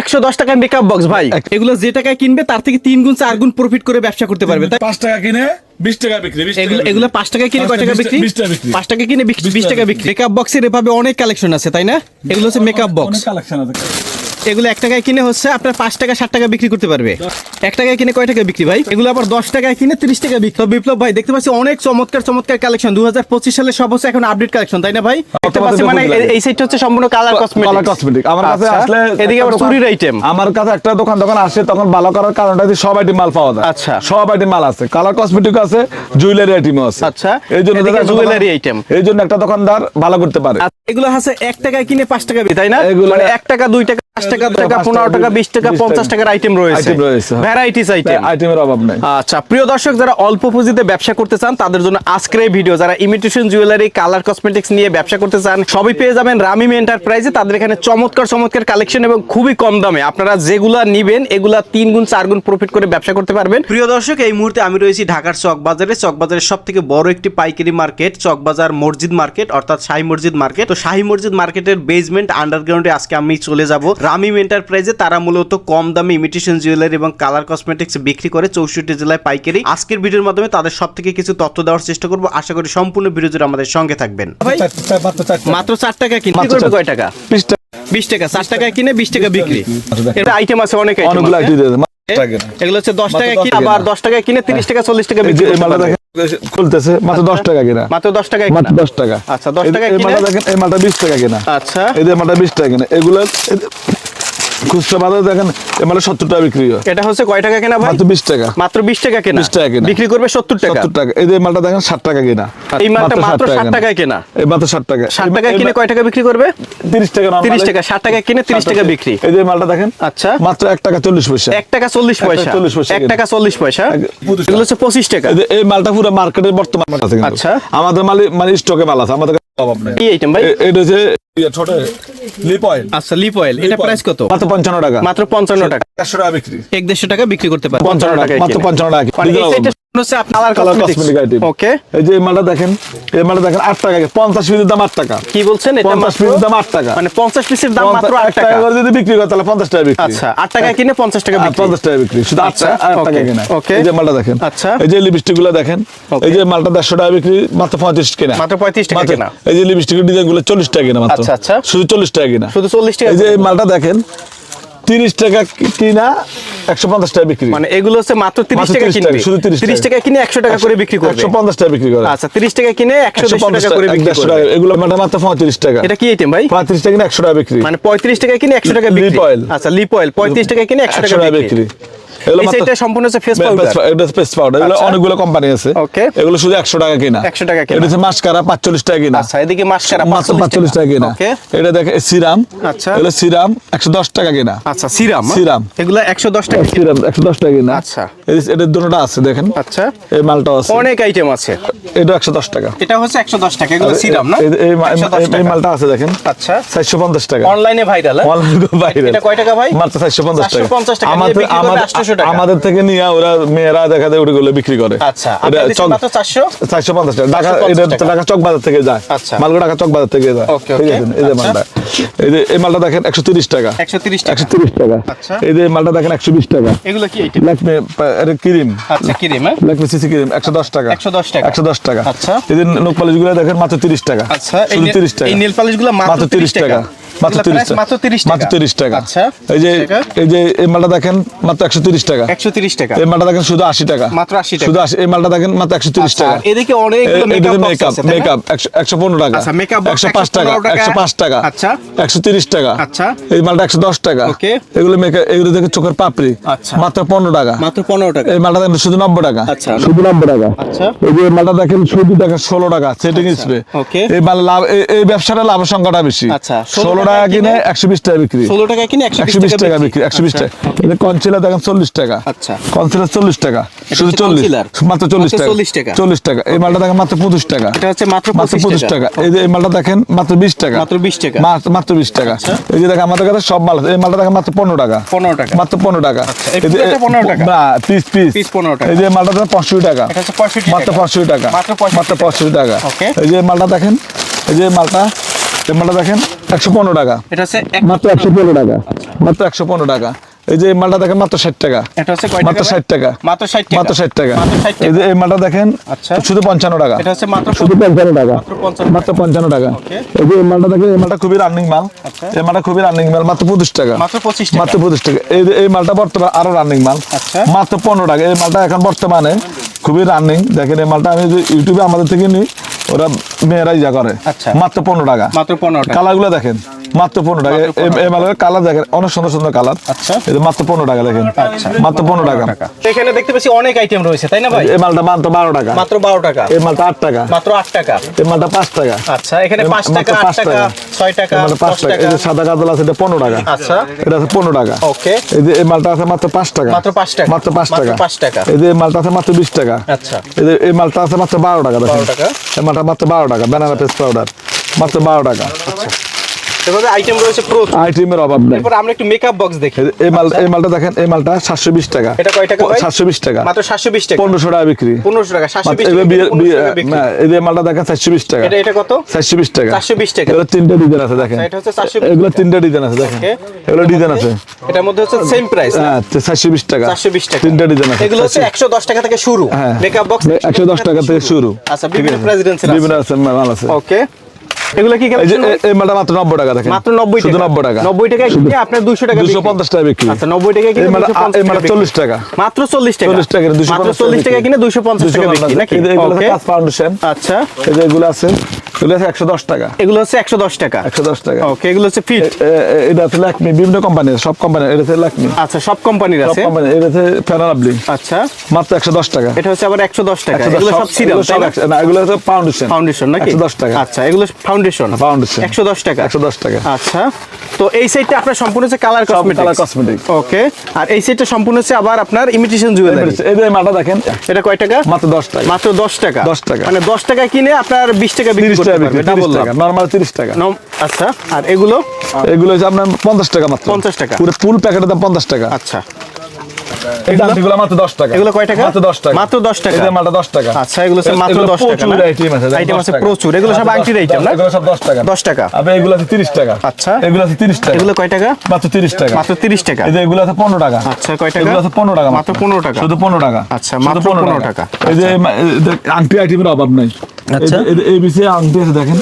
একশো দশ টাকায় মেকআপ বক্স ভাই। এগুলো যে টাকায় কিনবে তার থেকে তিন গুণ চার গুণ প্রফিট করে ব্যবসা করতে পারবে। পাঁচ টাকা কিনে বিশ টাকা বিক্রি এগুলো। পাঁচ টাকা কিনে কয় পাঁচ টাকা বিক্রি? পাঁচ টাকা কিনে বিশ টাকা বিক্রি। মেকআপ বক্সের এভাবে অনেক কালেকশন আছে তাই না? এগুলো হচ্ছে মেকআপ বক্স অনেক কালেকশন আছে। এগুলো এক টাকায় কিনে হচ্ছে আপনার পাঁচ টাকা ষাট টাকা বিক্রি করতে পারবে। এক টাকায় কিনে কয় টাকা বিক্রি ভাই? এগুলো আবার দশ টাকায় কিনে তিরিশ টাকা বিক্রি তো বিপ্লব ভাই দেখতে পাচ্ছি অনেক চমৎকার চমৎকার কালেকশন দু হাজার পঁচিশ সালে সব হচ্ছে এখন আপডেট কালেকশন তাই না ভাই? মানে এই- সাইডটা হচ্ছে সম্পূর্ণ কালার কসমেটিক কালার কসমেটিক আমার কাছে আসলে আচ্ছা। এদিকে একটা আবার চুরির আইটেম আমার কাছে একটা দোকান দোকান আসে তখন ভালো করার কারণটা সব আইটেম মাল পাওয়া যায়। আচ্ছা। সব আইটেম মাল আছে। কালার কসমেটিক আছে জুয়েলারি আইটেমও আছে। আচ্ছা। এই জন্য এদিকে দোকান- item। এই জন্য একটা দোকানদার ভালো করতে পারে। এগুলো আছে এক টাকায় কিনে পাঁচ টাকা তাই না? এগুলো- মানে এক টাকা দুই টাকা টাকা টাকা পনেরো টাকা, টাকা বিশ টাকা পঞ্চাশ টাকার আইটেম রয়েছে। Item রয়েছে, হ্যাঁ। ভ্যারাইটিস আইটেম আইটেমের অভাব নাই। আচ্ছা প্রিয় দর্শক যারা অল্প পুঁজিতে ব্যবসা করতে চান তাদের জন্য আজকের এই ভিডিও যারা ইমিটেশন জুয়েলারি কালার কসমেটিক্স নিয়ে ব্যবসা করতে চান সবই পেয়ে যাবেন রামিম এন্টারপ্রাইজে তাদের এখানে চমৎকার চমৎকার কালেকশন এবং খুবই কম দামে আপনারা যেগুলা নিবেন এগুলা তিন গুণ চার গুণ প্রফিট করে ব্যবসা করতে পারবেন। প্রিয় দর্শক এই মুহূর্তে আমি রয়েছি ঢাকার চক বাজারে। চক বাজারের সব থেকে বড় একটি পাইকারি মার্কেট চক বাজার মসজিদ মার্কেট অর্থাৎ শাহী মসজিদ মার্কেট। তো শাহী মসজিদ মার্কেটের বেসমেন্ট আন্ডারগ্রাউন্ডে আজকে আমি চলে যাব। রামিম এন্টারপ্রাইজে তারা মূলত কম দামে ইমিটেশন জুয়েলারি এবং কালার কসমেটিক্স বিক্রি করে চৌষট্টি জেলায় পাইকারি আজকের ভিডিওর মাধ্যমে তাদের সব থেকে কিছু তথ্য দেওয়ার চেষ্টা করব। আশা করি সম্পূর্ণ ভিডিও জুড়ে আমাদের সঙ্গে থাকবেন। মাত্র চার টাকা। মাত্র চার টাকা কিনে। মাত্র করবে কয় টাকা? বিশ টাকা। টাকা চার টাকায় কিনে বিশ টাকা বিক্রি। এটা আইটেম আছে অনেক অনেকগুলো। টাকা। এগুলো হচ্ছে দশ টাকা কিনে আবার দশ টাকায় কিনে তিরিশ টাকা চল্লিশ টাকা বিক্রি খুলতেছে মাত্র দশ টাকা কিনা। মাত্র দশ টাকায় মাত্র দশ টাকা। আচ্ছা, 10 এই- টাকা এই মালটা দেখেন এই মালটা বিশ টাকা কিনা। আচ্ছা। এই যে মালটা বিশ টাকা কিনা। এগুলো খুচরা বাজারে দেখেন মালটা সত্তর টাকা বিক্রি হয়। এটা হচ্ছে কয় টাকা কেনা মাত্র বিশ টাকা। মাত্র বিশ টাকা কেনা? 20 টাকা কেনা। বিক্রি করবে সত্তর টাকা? সত্তর টাকা। এই যে মালটা দেখেন ষাট টাকা কিনা। এই মালটা মাত্র ষাট। টাকায় কেনা? এই মাত্র ষাট টাকা। ষাট টাকায় কিনে কয় টাকা বিক্রি করবে? তিরিশ টাকা তিরিশ টাকা ষাট টাকায় কিনে তিরিশ টাকা বিক্রি। এই যে মালটা দেখেন আচ্ছা। মাত্র এক টাকা চল্লিশ পয়সা। এক টাকা চল্লিশ পয়সা। 40 পয়সা এক টাকা চল্লিশ পয়সা। এগুলো হচ্ছে পঁচিশ টাকা। এই মালটা পুরো মার্কেটের বর্তমান আচ্ছা। আমাদের মাল মানে স্টকে মাল আছে। আমাদের কি আইটেম ভাই? এটা হচ্ছে ইয়ে, লিপ অয়েল আচ্ছা লিপ অয়েল এটা প্রাইস কত? মাত্র পঞ্চান্ন টাকা। মাত্র পঞ্চান্ন টাকা। একশো টাকা বিক্রি। এক দেড়শো টাকা বিক্রি করতে পারবে। পঞ্চান্ন টাকা। মাত্র পঞ্চান্ন টাকা। হচ্ছে আপনার কালার কসমেটিক আইটেম ওকে এই যে মালটা দেখেন এই মালটা দেখেন আট টাকা। পঞ্চাশ পিসের দাম আট টাকা। কি বলছেন? এটা পিসের দাম টাকা। মানে পঞ্চাশ পিসের দাম মাত্র আট টাকা টাকা। করে যদি বিক্রি করে তাহলে টাকা বিক্রি। আচ্ছা কিনে পঞ্চাশ টাকা বিক্রি। পঞ্চাশ টাকা বিক্রি। শুধু আট আচ্ছা, টাকা টাকা কেনা। এই যে মালটা দেখেন। আচ্ছা। এই যে লিপস্টিকগুলো দেখেন এই যে মালটা দেড়শো টাকা বিক্রি মাত্র পঁয়ত্রিশ কেনা। মাত্র 35 টাকা মাত্র- এই যে লিপস্টিকের ডিজাইনগুলো চল্লিশ টাকা কেনা মাত্র। আচ্ছা, আচ্ছা। শুধু চল্লিশ টাকা কিনা। শুধু চল্লিশ টাকা এই যে মালটা দেখেন তিরিশ টাকা কিনা একশো পঞ্চাশ টাকা বিক্রি। মানে এগুলো হচ্ছে মাত্র তিরিশ টাকা কিনবে। শুধু 30 তিরিশ টাকা। কিনে একশো টাকা করে বিক্রি করবে। একশো পঞ্চাশ টাকা বিক্রি করে। আচ্ছা তিরিশ টাকা কিনে একশো পঞ্চাশ টাকা করে বিক্রি করবে। এগুলো মানে মাত্র পঁয়ত্রিশ টাকা। এটা কি আইটেম ভাই? পঁয়ত্রিশ টাকা কিনা একশো টাকা বিক্রি। মানে পঁয়ত্রিশ টাকা কিনে একশো টাকা বিক্রি। আচ্ছা লিপ অয়েল পঁয়ত্রিশ টাকা কিনে একশো টাকা বিক্রি। বিক্রি এগুলো এই মাত্র- সাইডটা সম্পূর্ণ হচ্ছে ফেস পাউডার এটা space powder, এগুলো আচ্ছা। অনেকগুলো কোম্পানি আছে। Okay. এগুলো শুধু একশো টাকা কিনা। 100 টাকা কিনা। এটা হচ্ছে মাস্কারা পাঁচচল্লিশ টাকা কিনা। আচ্ছা এদিকে মাস্কারা মাত্র টাকা। কিনা। ওকে এটা দেখে সিরাম। আচ্ছা। এগুলো সিরাম একশো দশ টাকা কিনা। আচ্ছা সিরাম। সিরাম। এগুলো একশো দশ টাকা সিরাম একশো দশ টাকা কিনা। আচ্ছা। এই- দুটোটা আছে দেখেন। আচ্ছা। এই মালটাও আছে। অনেক আইটেম আছে। এটা একশো দশ টাকা। এটা হচ্ছে টাকা এগুলো সিরাম না? এই- 110। মালটা আছে দেখেন। আচ্ছা। চারশো পঞ্চাশ টাকা। অনলাইনে ভাইরাল অনলাইন এটা কয় টাকা ভাই? মাত্র টাকা। 450 টাকা। আমাদের আমাদের 800 টাকা। আমাদের থেকে নিয়ে ওরা মেয়েরা দেখা যায় ওগুলো বিক্রি করে। আচ্ছা এটা চক- টাকা। ঢাকা এটা ঢাকা চক বাজার থেকে যায়। আচ্ছা। মালগুলো ঢাকা চক বাজার থেকে যায়। ঠিক আছে এই যে আচ্ছা। মালটা। এই যে এই মালটা দেখেন একশো তিরিশ টাকা। একশো তিরিশ টাকা। একশো তিরিশ টাকা। আচ্ছা। এই যে মালটা দেখেন একশো বিশ টাকা। এগুলো কি আইটেম ল্যাকমে এটা ক্রিম। আচ্ছা কি রেম ল্যাকমে সিসি ক্রিম একশো দশ টাকা। 110 টাকা। একশো দশ টাকা। আচ্ছা। এই যে নোক পালিশগুলো দেখেন মাত্র তিরিশ টাকা। আচ্ছা এই শুধু নে- তিরিশ টাকা। এই নেল পালিশগুলো মাত্র তিরিশ টাকা। মাত্র price টাকা মাত্র তিরিশ টাকা মাত্র তিরিশ টাকা আচ্ছা এই যে এই যে এই মালটা দেখেন মাত্র একশো তিরিশ টাকা এই মালটা দেখেন শুধু আশি টাকা মাত্র 80 টাকা। শুধু এই মালটা দেখেন মাত্র একশো তিরিশ আচ্ছা, টাকা এদিকে অনেকগুলো মেকআপ মেকআপ আছে তাই না? মেকআপ একশো পনেরো টাকা আচ্ছা, makeup box টাকা 115 টাকা। একশো পাঁচ টাকা আচ্ছা। একশো তিরিশ টাকা আচ্ছা। এই মালটা একশো দশ টাকা Okay. এগুলো মেকআপ এগুলো দেখে চোখের পাপড়ি আচ্ছা। মাত্র পনেরো টাকা মাত্র পনেরো টাকা এই মালটা দেখেন শুধু নব্বই টাকা আচ্ছা। শুধু নব্বই টাকা আচ্ছা। এই যে মালটা দেখেন শুধু দেখেন ষোলো টাকা সেটিং স্প্রে Okay. এই মাল লাভ এই- ব্যবসাটা লাভের সংখ্যাটা বেশি আচ্ছা, 16 ষোলো টাকা টাকা কিনে একশো বিশ টাকা বিক্রি। ষোলো টাকা কিনে একশো বিশ টাকা বিক্রি। একশো বিশ টাকা। কনসিলার দেখেন চল্লিশ টাকা। আচ্ছা। কনসিলার চল্লিশ টাকা। শুধু চল্লিশ। মাত্র চল্লিশ টাকা। 40 টাকা। চল্লিশ টাকা। এই মালটা দেখেন মাত্র পঁচিশ টাকা। এটা হচ্ছে মাত্র মাত্র পঁচিশ টাকা। এই যে এই মালটা দেখেন মাত্র বিশ টাকা। মাত্র 20 টাকা। মাত্র- বিশ টাকা। এই যে দেখেন আমাদের কাছে সব মাল আছে। এই মালটা দেখেন মাত্র পনেরো টাকা। 15 টাকা। মাত্র পনেরো টাকা। এই এই যে- পুরোটা 15 টাকা? না পিস পিস Piece 15 টাকা। এই যে মালটা দেখেন পঁয়ষট্টি টাকা। এটা হচ্ছে 65 মাত্র টাকা। পঁয়ষট্টি টাকা। মাত্র 65 পঁয়ষট্টি টাকা। এই যে মালটা দেখেন। এই যে মালটা মালটা দেখেন একশো পনেরো টাকা। এটা হচ্ছে মাত্র একশো পনেরো টাকা। মাত্র একশো পনেরো টাকা। এই যে মালটা দেখেন মাত্র ষাট টাকা। এটা হচ্ছে মাত্র ষাট টাকা। মাত্র 60 মাত্র ষাট টাকা। মাত্র 60 টাকা এই যে এই মালটা দেখেন আচ্ছা। শুধু পঞ্চান্ন টাকা। এটা হচ্ছে মাত্র শুধু পঞ্চান্ন টাকা। মাত্র পঞ্চান্ন টাকা। এই যে এই মালটা দেখেন এই মালটা খুবই রানিং মাল। আচ্ছা। এই মালটা খুবই রানিং মাল মাত্র পঁচিশ টাকা। মাত্র 25 মাত্র পঁচিশ টাকা। এই যে এই মালটা বর্তমানে আরও রানিং মাল। আচ্ছা। মাত্র পনেরো টাকা। এই মালটা এখন বর্তমানে খুবই রানিং দেখেন এই মালটা আমি ইউটিউবে আমাদের থেকে নিই ওরা মেয়েরাই যা করে। আচ্ছা। মাত্র পনেরো টাকা। মাত্র 15 টাকা। কালারগুলো দেখেন মাত্র পনেরো টাকা। কালার দেখেন অনেক সুন্দর সুন্দর কালার। আচ্ছা। মাত্র পনেরো টাকা দেখেন। মাত্র পনেরো টাকা। এখানে দেখতে পাচ্ছি অনেক আইটেম রয়েছে তাই না ভাই? এই মালটা মাত্র বারো টাকা। মাত্র 12 টাকা। এই মালটা আট টাকা। মাত্র 8 টাকা। এই মালটা পাঁচ টাকা। আচ্ছা এখানে এই 5 মাত্র টাকা 8 পাঁচ টাকা। 6 টাকা মালটা পাঁচ টাকা। এই যে সাদা কাজল আছে এটা পনেরো টাকা। আচ্ছা। এটা আছে পনেরো টাকা। ওকে। এই যে এই মালটা আছে মাত্র পাঁচ টাকা। মাত্র 5 টাকা। মাত্র পাঁচ টাকা। 5 টাকা। এই যে মালটা আছে মাত্র বিশ টাকা। আচ্ছা। এই যে এই মালটা আছে মাত্র বারো টাকা দেখেন। 12 টাকা। এই মালটা মাত্র বারো টাকা ব্যানানা পেস্ট পাউডার মাত্র বারো টাকা। এভাবে আইটেম রয়েছে প্রচুর আইটেমের অভাব নেই এরপর আমরা একটু মেকআপ বক্স দেখি এই মাল এই মালটা দেখেন এই মালটা সাতশো বিশ টাকা এটা কয় টাকা ভাই? সাতশো বিশ টাকা মাত্র 720 টাকা পনেরোশো টাকা বিক্রি 1500 টাকা 720 টাকা এগুলো বিয়ে- 1500 বিয়ে- টাকা বিক্রি। না, এই মালটা দেখেন চারশো বিশ টাকা এটা এটা কত চারশো বিশ টাকা 420 টাকা। এগুলো তিনটে ডিজাইন আছে দেখেন এটা হচ্ছে 420 এগুলো তিনটে ডিজাইন আছে দেখেন এগুলো ডিজাইন আছে এটার মধ্যে হচ্ছে সেম প্রাইস হ্যাঁ চারশো বিশ টাকা 420 টাকা তিনটে ডিজাইন আছে এগুলো হচ্ছে 110 টাকা থেকে শুরু হ্যাঁ। মেকআপ বক্স একশো দশ টাকা থেকে শুরু আচ্ছা বিভিন্ন প্রেসিডেন্সি বিভিন্ন আছে মাল আছে ওকে এগুলো কি এই মালটা মাত্র নব্বই টাকা দেখেন। মাত্র 90 টাকা। শুধু নব্বই টাকা। 90 টাকা কি আপনার 200 টাকা দুশো বিক্রি। পঞ্চাশ টাকা বিক্রি। আচ্ছা 90 টাকা কিনে এই মালটা 250 এই মালটা টাকা চল্লিশ টাকা। মাত্র 40 টাকা। 40 টাকা, 250 মাত্র 40 টাকা। কিনে 250 টাকা বিক্রি নাকি? এগুলো কাজ ফাউন্ডেশন আচ্ছা। এই যে এগুলো আছে। এগুলো আছে একশো দশ টাকা এগুলো হচ্ছে 110 টাকা একশো দশ টাকা ওকে এগুলো হচ্ছে ফিট এ- এ- এটা আছে লাকমি বিভিন্ন কোম্পানি সব কোম্পানি এটা আছে লাকমি আচ্ছা সব কোম্পানির আছে কোম্পানি এটা আছে ফেনারাবলি আচ্ছা মাত্র একশো দশ টাকা এটা হচ্ছে আবার 110 টাকা এগুলো সব সিরাম এগুলো সব একশো- না এগুলো হচ্ছে ফাউন্ডেশন ফাউন্ডেশন নাকি 110 টাকা আচ্ছা এগুলো ফাউন্ডেশন ফাউন্ডেশন 110 টাকা একশো দশ টাকা আচ্ছা তো এই সাইডটা আপনার সম্পূর্ণ হচ্ছে কালার কসমেটিক ওকে আর এই সাইডটা সম্পূর্ণ হচ্ছে আবার আপনার ইমিটেশন জুয়েলারি এই যে মালটা দেখেন এটা কয় টাকা মাত্র দশ টাকা মাত্র 10 টাকা 10 টাকা। মানে 10 টাকা কিনে আপনার 20 টাকা বিক্রি করতে টাকা পারবে নর্মাল আচ্ছা আর এগুলো? এগুলো হচ্ছে আপনার পঞ্চাশ টাকা মাত্র। 50 টাকা। পুরো ফুল প্যাকেটের দাম পঞ্চাশ টাকা। আচ্ছা। এই মাত্র দশ টাকা। এগুলো কয় টাকা? মাত্র দশ টাকা। মাত্র 10 টাকা। এই যে মালটা টাকা। আচ্ছা এগুলো মাত্র 10 টাকা প্রচুর আইটেম আছে আইটেম আছে প্রচুর। এগুলো সব আচ্ছা, আংটির আইটেম না? এগুলো সব দশ টাকা। 10 টাকা। আবার এগুলো আছে তিরিশ টাকা। আচ্ছা। এগুলো আছে তিরিশ টাকা। এগুলো কয় টাকা? মাত্র তিরিশ টাকা। মাত্র 30 টাকা। এই যে এগুলো আছে পনেরো টাকা। আচ্ছা, কয় টাকা? এগুলো আছে পনেরো টাকা মাত্র 15 টাকা। শুধু পনেরো টাকা। আচ্ছা, মাত্র 15 টাকা। এই যে মা- এই যে আংটি আইটেমের অভাব নাই। আচ্ছা। এবিসি আংটি আছে দেখেন।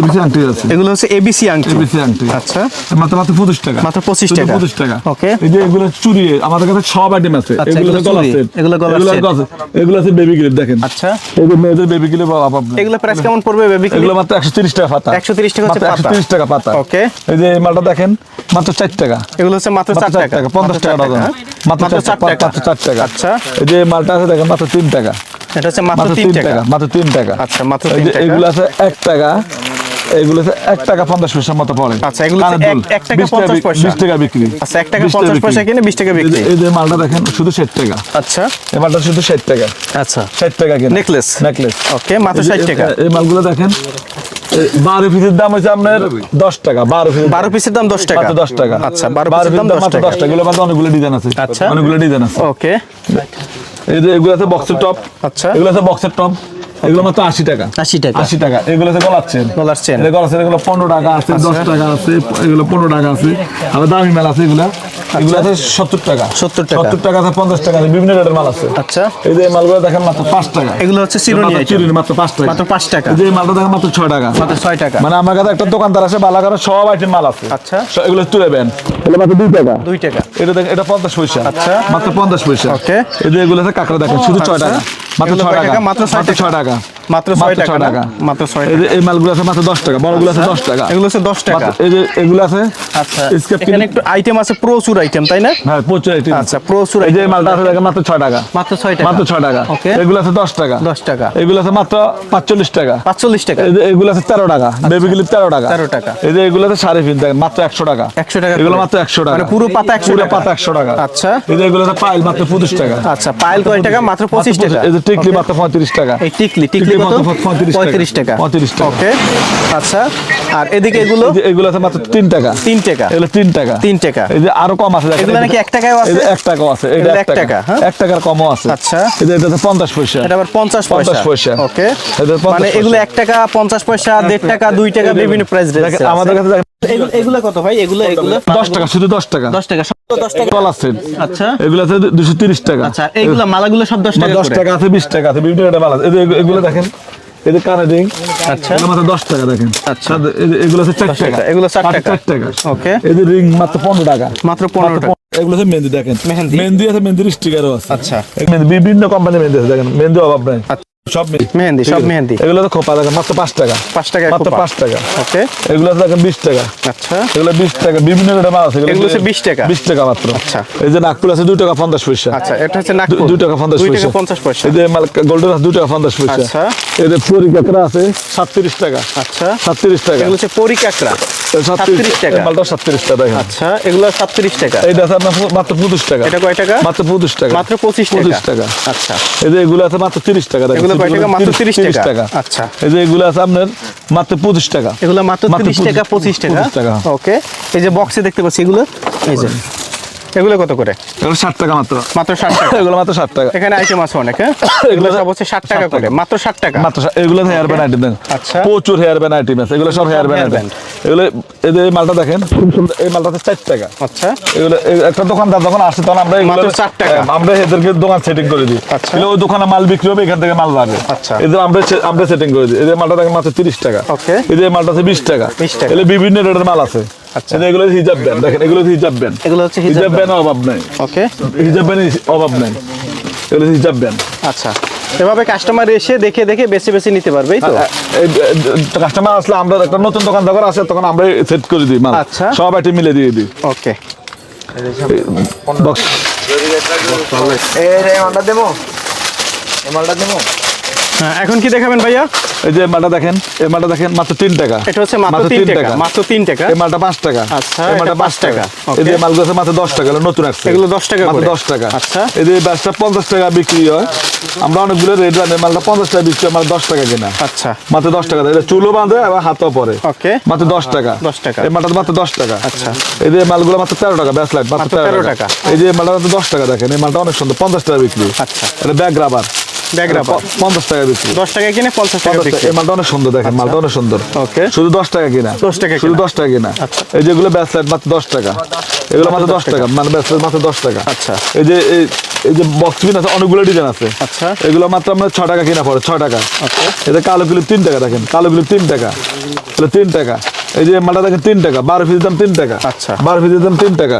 এবিসি আংটি আছে। এগুলো হচ্ছে এবিসি আংটি। এবিসি আংটি। আচ্ছা। মাত্র মাত্র টাকা। মাত্র 25 টাকা। 25 টাকা। Okay. এই যে এগুলো চুরি আমাদের কাছে সব আইটেম আছে। এগুলো এগুলো গলা সেট এগুলো গলার এগুলো এগুলো আছে বেবি গ্রিপ দেখেন। আচ্ছা। এই মেয়েদের বেবি গ্রিপ অভাব নেই। এগুলো প্রাইস কেমন পড়বে বেবি এগুলো মাত্র একশো তিরিশ টাকা পাতা। 130 টাকা হচ্ছে পাতা। 130 টাকা পাতা। Okay. এই যে মালটা দেখেন মাত্র চার টাকা। এগুলো হচ্ছে মাত্র মাত্র 4 টাকা? মাত্র মাত্র টাকা। আচ্ছা। এই যে মালটা আছে দেখেন মাত্র তিন টাকা। এটা হচ্ছে মাত্র মাত্র 3 টাকা। টাকা মাত্র তিন টাকা। আচ্ছা, মাত্র এই তিন যে টাকা। এগুলো আছে এক টাকা এগুলো আছে টাকা পঞ্চাশ পয়সার মতো পড়ে। আচ্ছা, এগুলো হচ্ছে কানের দুল, এক- এক টাকা 50 পয়সা। বিশ টাকা বিক্রি। আচ্ছা, এক টাকা 50 পয়সা কিনে 20 টাকা বিক্রি। এই যে মালটা দেখেন শুধু ষাট টাকা। আচ্ছা। এই মালটা শুধু ষাট টাকা। আচ্ছা। ষাট টাকা কিনে। Necklace? নেকলেস ওকে মাত্র 60 টাকা। এই মালগুলো দেখেন বারো পিসের দাম হচ্ছে আপনার দশ টাকা বারো পিস 12 পিসের দাম 10 টাকা। দশ টাকা। আচ্ছা 12 পিসের দাম 10 টাকা। দশ টাকা। এগুলো অনেকগুলো ডিজাইন আছে। আচ্ছা। অনেকগুলো ডিজাইন আছে। ওকে এই যে এগুলো আছে বক্সের টপ আচ্ছা। এগুলো আছে বক্সের টপ এগুলো মাত্র আশি টাকা। 80 টাকা। আশি টাকা। এগুলো আছে গলাচ্ছেন গলার চেন। গলার চেন এগুলো পনেরো টাকা আছে দশ টাকা আছে এগুলো পনেরো টাকা আছে। আবার দামি মেলা আছে এগুলা। এগুলো আছে সত্তর টাকা। 70 টাকা। সত্তর টাকা পঞ্চাশ টাকা বিভিন্ন রেটের মাল আছে। আচ্ছা। এই যে এই মালগুলো দেখেন মাত্র পাঁচ টাকা। এগুলো হচ্ছে চিরুনি মাত্র আইটেম চিরুনি মাত্র পাঁচ টাকা। মাত্র 5 টাকা। যে মালটা দেখেন মাত্র ছয় টাকা। মাত্র 6 টাকা। মানে আমার কাছে একটা দোকানদার আছে বালাগারে সব আইটেম মাল আছে। আচ্ছা। এগুলো তুলে দেন মাত্র দুই টাকা। 2 টাকা। এটা দেখেন এটা পঞ্চাশ পয়সা। আচ্ছা। মাত্র পঞ্চাশ পয়সা। Okay. এই যে এগুলো আছে কাঁকড়া দেখেন শুধু ছয় আচ্ছা। টাকা। মাত্র ছয় টাকা। টাকা? মাত্র ছয় টাকা। মাত্র 6 টাকা টাকা। মাত্র 6 টাকা। এই মালগুলো আছে মাত্র টাকা বড়গুলো আছে দশ টাকা। এগুলো 10 টাকা। এই যে এগুলো আছে আচ্ছা। এখানে একটু আইটেম আছে প্রচুর আইটেম তাই না? হ্যাঁ প্রচুর আচ্ছা প্রচুর এই যে মালটা আছে মাত্র ছয় টাকা। মাত্র 6 টাকা। মাত্র টাকা। ওকে এগুলো আছে দশ টাকা। 10 টাকা। এগুলো আছে মাত্র পাঁচচল্লিশ টাকা। 45 টাকা। এই যে এগুলো আছে তেরো টাকা। বেবি ক্লিপ তেরো টাকা। 13 টাকা। এই যে এগুলো আছে সাড়ে ফিন দেখেন মাত্র একশো টাকা। 100 টাকা এগুলো মাত্র একশো টাকা। মানে পুরো পাতা 100 পুরো পাতা একশো টাকা। আচ্ছা। এই যে এগুলো আছে পাইল মাত্র পঁচিশ টাকা। আচ্ছা পাইল কয় টাকা? মাত্র 25 টাকা। এই যে টিকলি মাত্র পঁয়ত্রিশ টাকা। এই টিকলি টিকলি কত 35 টাকা। 35 টাকা। ওকে আচ্ছা আর এদিকে এগুলো এগুলো আছে মাত্র তিন টাকা তিন টাকা এগুলো তিন টাকা তিন টাকা। এই যে আরও কম আছে এগুলো নাকি এক টাকায়ও আছে? এই টাকাও আছে এটা এগুলো এক এক টাকা, টাকা? এক টাকার কমও আছে আচ্ছা। এটা পয়সা এটা আবার পয়সা 50 পয়সা। ওকে মানে এগুলো টাকা পঞ্চাশ পয়সা দেড় টাকা দুই টাকা বিভিন্ন প্রাইস আমাদের কাছে এগুলো এগুলো কত ভাই? এগুলো এগুলো দশ টাকা শুধু দশ টাকা। দশ টাকা সব দশ টাকা। তল আছে। আচ্ছা। এগুলো আছে দুশো তিরিশ টাকা। আচ্ছা এইগুলো মালাগুলো সব দশ টাকা দশ করে। টাকা আছে বিশ টাকা আছে বিভিন্ন টাকা মাল এই যে দেখেন এই যে কানে রিং। আচ্ছা। এগুলো মাত্র দশ টাকা দেখেন। আচ্ছা। এই এগুলো আছে চার টাকা। টাকা, এগুলো চার চার টাকা। টাকা। ওকে। এই যে রিং মাত্র পনেরো টাকা। মাত্র এগুলো মেহেন্দি দেখেন। মেহেন্দি? মেহেন্দি আছে মেহেন্দির স্টিকারও আছে। আচ্ছা। বিভিন্ন কোম্পানির মেহেন্দি আছে দেখেন। মেহেন্দি অভাব নাই। সব মেহেন্দি, সব মেহেন্দি। এগুলো তো খোপা দেখেন মাত্র পাঁচ টাকা। পাঁচ টাকায় মাত্র পাঁচ টাকা। ওকে। এগুলো দেখেন বিশ টাকা। আচ্ছা। এগুলো বিশ টাকা বিভিন্ন মাল আছে। এগুলো হচ্ছে 20 টাকা? বিশ টাকা মাত্র। আচ্ছা। এই যে নাগপুর আছে দুই টাকা পঞ্চাশ পয়সা। আচ্ছা এটা হচ্ছে নাগপুর। দুই টাকা পঞ্চাশ পয়সা। পঞ্চাশ পয়সা। এই যে গোল্ডেন আছে দুই টাকা পঞ্চাশ পয়সা। আচ্ছা। এই যে পরি কাঁকড়া আছে সাতত্রিশ টাকা। আচ্ছা। সাতত্রিশ টাকা। এগুলো হচ্ছে পরি কাঁকড়া। সাতত্রিশ টাকা। মালটা সাতত্রিশ টাকা আচ্ছা এগুলো সাতত্রিশ টাকা। আপনার মাত্র পঁচিশ টাকা। এটা কয় টাকা? মাত্র পঁচিশ টাকা। মাত্র পঁচিশ পঁচিশ টাকা। টাকা আচ্ছা। এই যে এগুলো আছে মাত্র তিরিশ টাকা এগুলো কয় টাকা? মাত্র 30 তিরিশ টাকা। আচ্ছা। এই যে এগুলো আছে আপনার মাত্র পঁচিশ টাকা এগুলো মাত্র টাকা 25 টাকা। ওকে এই যে বক্সে দেখতে পাচ্ছি এগুলো এই যে এগুলো কত করে? এগুলো ষাট টাকা মাত্র। মাত্র ষাট টাকা? এগুলো মাত্র ষাট টাকা। এখানে আইটেম আছে অনেক হ্যাঁ? এগুলো সব হচ্ছে ষাট টাকা করে মাত্র ষাট টাকা? মাত্র এগুলো হেয়ার ব্যান্ড আইটেম আচ্ছা। প্রচুর হেয়ার ব্যান্ড আইটেম আছে এগুলো সব হেয়ার ব্যান্ড আইটেম এগুলো এই যে মালটা দেখেন খুব সুন্দর এই চার টাকা। আচ্ছা। এগুলো একটা দোকানদার যখন আসে তখন আমরা মাত্র চার টাকা। হ্যাঁ, আমরা এদেরকে দোকান সেটিং করে দিই। আচ্ছা। এগুলো ওই দোকানে মাল বিক্রি হবে এখান থেকে মাল যাবে আচ্ছা। এদের আমরা আমরা সেটিং করে দিই। এই যে মালটা দেখেন মাত্র তিরিশ টাকা. এই যে মালটা আছে বিশ টাকা। 20 টাকা। এগুলো বিভিন্ন রেটের মাল আছে। আচ্ছা। এগুলো হিজাব ব্যান্ড দেখেন এগুলো হিজাব ব্যান্ড এগুলো হচ্ছে হিজাব ব্যান্ড অভাব নাই। ওকে। হিজাব ব্যান্ড অভাব নাই। এগুলো হিজাব ব্যান্ড আচ্ছা। এভাবে কাস্টমার এসে দেখে দেখে বেছে বেছে নিতে পারবে তো? কাস্টমার আসলে আমরা একটা নতুন দোকান যখন আসে তখন আমরা সেট করে দিই মাল। আচ্ছা। সব আইটেম মিলে দিয়ে দিই। ওকে। বক্স এই মালটা দেবো? মালটা দেবো? হ্যাঁ, এখন কি দেখাবেন ভাইয়া? এই যে মালটা দেখেন এই মালটা দেখেন মাত্র তিন টাকা। এটা হচ্ছে মাত্র তিন টাকা মাত্র তিন টাকা। এই মালটা পাঁচ টাকা। আচ্ছা, এই মালটা পাঁচ টাকা। এই যে মালগুলো আছে মাত্র দশ টাকা নতুন আসছে এগুলো 10 টাকা মাত্র দশ টাকা। আচ্ছা। এই যে ব্যাসটা পঞ্চাশ টাকা বিক্রি হয়। আমরা অনেকগুলো রেট জানি মালটা পঞ্চাশ টাকা বিক্রি হয় মাল দশ টাকা কিনা। আচ্ছা। মাত্র দশ টাকা। এটা চুলো বাঁধে আবার হাতও পরে। ওকে। মাত্র দশ টাকা। 10 টাকা। এই মালটা মাত্র দশ টাকা। আচ্ছা। এই যে মালগুলো মাত্র তেরো টাকা ব্যাস লাইট মাত্র তেরো টাকা। এই যে মালটা মাত্র দশ টাকা দেখেন এই মালটা অনেক সুন্দর পঞ্চাশ টাকা বিক্রি। আচ্ছা। এটা ব্যাগ রাবার। পঞ্চাশ টাকা বিক্রি। দশ টাকা কিনে পঞ্চাশ টাকা 50 টাকা। বিক্রি এই মালটা অনেক সুন্দর দেখেন মালটা অনেক সুন্দর। Okay. শুধু দশ টাকা কিনা। 10 টাকা শুধু দশ টাকা কিনা। আচ্ছা। এই যেগুলো ব্যাস মাত্র দশ টাকা। এগুলো মাত্র দশ টাকা। মানে মাত্র দশ টাকা। আচ্ছা। এই যে এই- যে বক্স পিন আছে অনেকগুলো ডিজাইন আছে। আচ্ছা। এগুলো মাত্র আমরা ছ টাকা কিনা পড়ে ছ টাকা। আচ্ছা। এটা কালো ক্লিপ তিন টাকা দেখেন কালো ক্লিপ তিন টাকা। তিন টাকা। এই যে মালটা দেখেন তিন টাকা। বারো পিসের দাম তিন টাকা। আচ্ছা। বারো পিসের দাম তিন টাকা।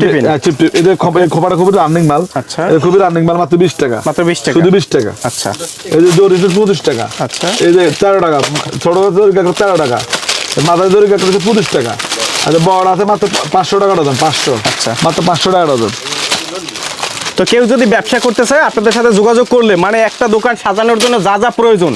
Pin। হ্যাঁ, খোপাটা খুবই রানিং মাল। আচ্ছা। খুবই রানিং মাল মাত্র বিশ টাকা। মাত্র 20 টাকা। শুধু বিশ টাকা। আচ্ছা। এই যে দড়ি হচ্ছে পঁচিশ টাকা। আচ্ছা। এই যে তেরো টাকা। ছোট তেরো টাকা। মাথায় দড়ি কাকড় হচ্ছে পঁচিশ টাকা। আচ্ছা বড় আছে মাত্র পাঁচশো টাকা ডজন পাঁচশো। আচ্ছা। মাত্র পাঁচশো টাকা ডজন তো কেউ যদি ব্যবসা করতে চায় আপনাদের সাথে যোগাযোগ করলে মানে একটা দোকান সাজানোর জন্য যা যা প্রয়োজন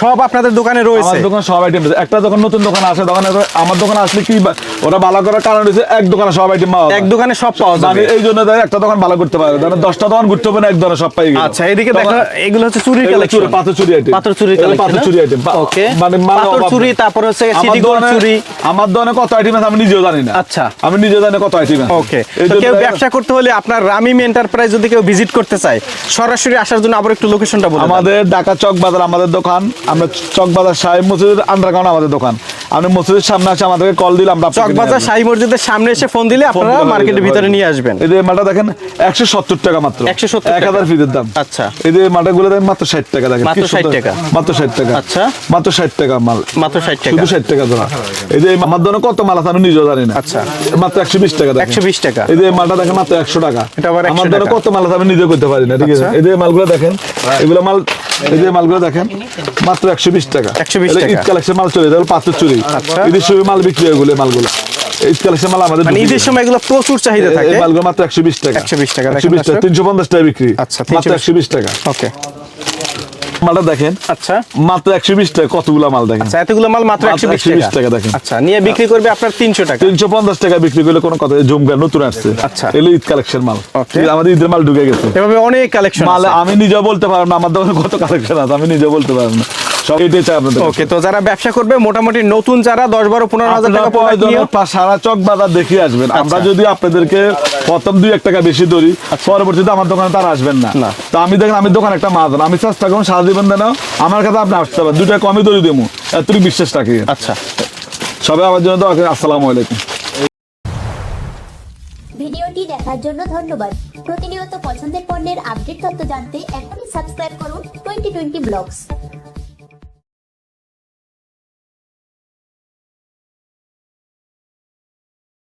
সব আপনাদের দোকানে রয়েছে। দোকান সব আইটেম একটা যখন নতুন দোকান আসে, তখন আমার দোকান আসলে কি ওরা ভালো করার কারণ হচ্ছে এক দোকানে সব আইটেম পাওয়া এক দোকানে সব পাওয়া মানে যাবে। এই জন্য একটা দোকান ভালো করতে পারে ধরেন দশটা দোকান ঘুরতে হবে না এক দোকানে সব পাই আচ্ছা এদিকে দেখো এগুলো হচ্ছে কালেকশন চুরি, পাথর চুরি item। পাথর চুরি পাথর চুরি। পা- ওকে মানে পাথর চুরি তারপর হচ্ছে সিটি গোল্ড চুরি। আমার দোকানে কত আইটেম আছে আমি নিজেও জানি না। আচ্ছা। আমি নিজেও জানি কত আইটেম আছে। ওকে তো কেউ ব্যবসা করতে হলে আপনার রামিম এন্টারপ্রাইজ যদি কেউ ভিজিট করতে চায় সরাসরি আসার জন্য আবার একটু লোকেশনটা বলুন আমাদের ঢাকা চক বাজার আমাদের দোকান আমরা চক বাজার সাহেব মসজিদের আন্ডারগ্রাউন্ড আমাদের দোকান। আপনি মসজিদের সামনে আছে আমাদেরকে কল দিলে আমরা চকবাজার। শাহী মসজিদের সামনে এসে ফোন দিলে আপনারা মার্কেটের ভিতরে নিয়ে আসবেন এই যে মালটা দেখেন টাকা মাত্র 170 এক হাজার টাকা। দাম আচ্ছা। এই যে দেখেন মাত্র ষাট টাকা দেখেন মাত্র কি 60 টাকা। মাত্র ষাট টাকা আচ্ছা। মাত্র ষাট টাকা মাল মাত্র ষাট টাকা শুধু ষাট টাকা ধরা এই যে আমার দোকানে কত মাল আছে আমি নিজেও জানি না আচ্ছা। মাত্র একশো বিশ টাকা দেখেন 120 টাকা। এই যে মালটা দেখেন মাত্র একশো টাকা এটা আবার আমার দোকানে কত মাল আছে আমি নিজেও করতে পারি না ঠিক আছে আচ্ছা। এই যে মালগুলো দেখেন এগুলো মাল এই যে মালগুলো দেখেন মাত্র একশো বিশ টাকা 120 এগুলো টাকা। ঈদ কালেকশন মাল চলে যাবে পাথর চুরি আচ্ছা। ঈদের সময় মাল বিক্রি হয় মালগুলো ঈদ কালেকশন মাল আমাদের মানে ঈদের সময় এগুলো প্রচুর চাহিদা থাকে। এই মালগুলো মাত্র একশো বিশ টাকা। 120 টাকা, একশো বিশ দেখেন টাকা দর্শক। তিনশো পঞ্চাশ টাকা বিক্রি। আচ্ছা, মাত্র 320 টাকা। ওকে। মালটা দেখেন। আচ্ছা। মাত্র একশো বিশ টাকা কতগুলো মাল দেখেন। আচ্ছা এতগুলো মাল মাত্র মাত্র একশো বিশ 120 টাকা। টাকা দেখেন। আচ্ছা নিয়ে বিক্রি করবে আপনার তিনশো টাকা। তিনশো পঞ্চাশ টাকা বিক্রি করলে কোনো কথা নতুন আসছে। আচ্ছা। ঈদ কালেকশন মাল। আমাদের ঈদের মাল ঢুকে গেছে। এভাবে অনেক কালেকশন মাল আমি নিজেও বলতে পারব না আমার দোকানে কত কালেকশন আছে আমি নিজেও বলতে পারব না। এটাই চাই আপনাদের ওকে তো যারা ব্যবসা করবে মোটামুটি নতুন যারা দশ বারো পনেরো হাজার টাকা সারা চক বাজার দেখে আসবেন। আমরা আচ্ছা। যদি আপনাদেরকে প্রথম দুই এক টাকা বেশি ধরি পরবর্তীতে আমার দোকানে তারা আসবেন না। না। তো আমি দেখেন আমি দোকান একটা মাছ আমি চেষ্টা করুন সারা দিবেন দেন আমার কাছে আপনি আসতে পারেন। দুইটা কমই ধরি দেবো। এতটুকু বিশ্বাস রাখি। আচ্ছা। সবাই আমার জন্য দোয়া আসসালামু আলাইকুম। ভিডিওটি দেখার জন্য ধন্যবাদ। প্রতিনিয়ত পছন্দের পণ্যের আপডেট তথ্য জানতে এখনই সাবস্ক্রাইব করুন টোয়েন্টি টোয়েন্টি ব্লগস।